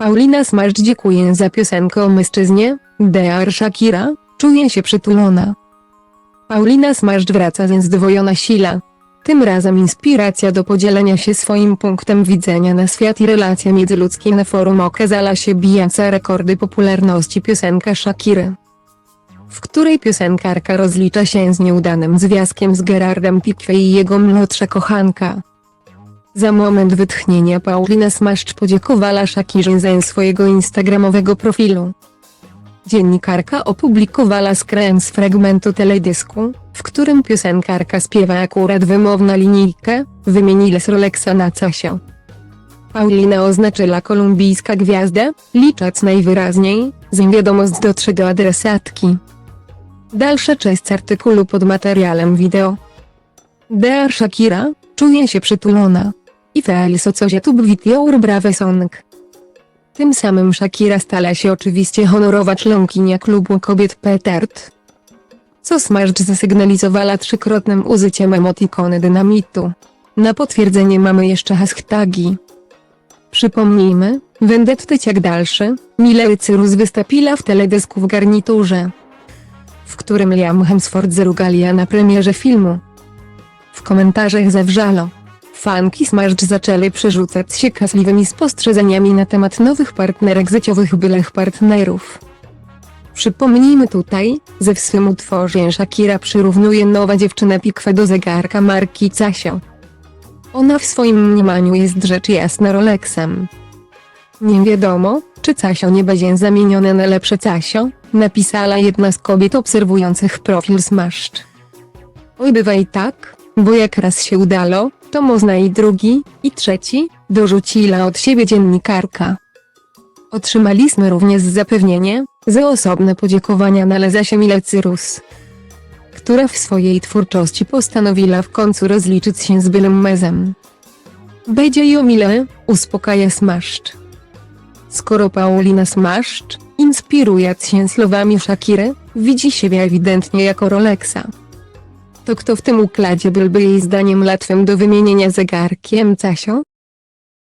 Paulina Smaszcz dziękuję za piosenkę o mężczyznie, Dear Shakira, czuje się przytulona. Paulina Smaszcz wraca ze zdwojona sila. Tym razem inspiracja do podzielenia się swoim punktem widzenia na świat i relacje międzyludzkie na forum okazała się bijąca rekordy popularności piosenka Shakiry. W której piosenkarka rozlicza się z nieudanym związkiem z Gerardem Piqué i jego młodsza kochanka. Za moment wytchnienia Paulina Smaszcz podziękowała Shakirze ze swojego instagramowego profilu. Dziennikarka opublikowała skren z fragmentu teledysku, w którym piosenkarka śpiewa akurat wymowna linijkę, wymienili z Rolexa na Casio. Paulina oznaczyła kolumbijska gwiazda, licząc najwyraźniej, że wiadomość dotrze do adresatki. Dalsza część artykułu pod materiałem wideo. Dear Shakira, czuje się przytulona. I Felso coś tu video brawe song. Tym samym Shakira stala się oczywiście honorowa członkinia klubu kobiet Petard. Co Smaszcz zasygnalizowała trzykrotnym użyciem emotikony dynamitu. Na potwierdzenie mamy jeszcze hashtagi. Przypomnijmy, Vendetty jak dalszy, Miley Cyrus wystąpiła w teledysku w garniturze, w którym Liam Hemsworth zarugalia na premierze filmu. W komentarzach zawrzalo. Fanki Smaszcz zaczęli przerzucać się kasliwymi spostrzeżeniami na temat nowych partnerek życiowych bylech partnerów. Przypomnijmy tutaj, że w swym utworze Shakira przyrównuje nowa dziewczyna Pikwę do zegarka marki Casio. Ona w swoim mniemaniu jest rzecz jasna Rolexem. Nie wiadomo, czy Casio nie będzie zamienione na lepsze Casio, napisała jedna z kobiet obserwujących profil Smaszcz. Oj bywa i tak, bo jak raz się udało, to można i drugi, i trzeci, dorzuciła od siebie dziennikarka. Otrzymaliśmy również zapewnienie, że osobne podziękowania należa się Mile Cyrus, która w swojej twórczości postanowiła w końcu rozliczyć się z bylym mezem. Będzie ją Mile, uspokaja Smaszcz. Skoro Paulina Smaszcz, inspirując się słowami Shakiry, widzi siebie ewidentnie jako Rolexa, to kto w tym układzie byłby jej zdaniem łatwym do wymienienia zegarkiem Casio?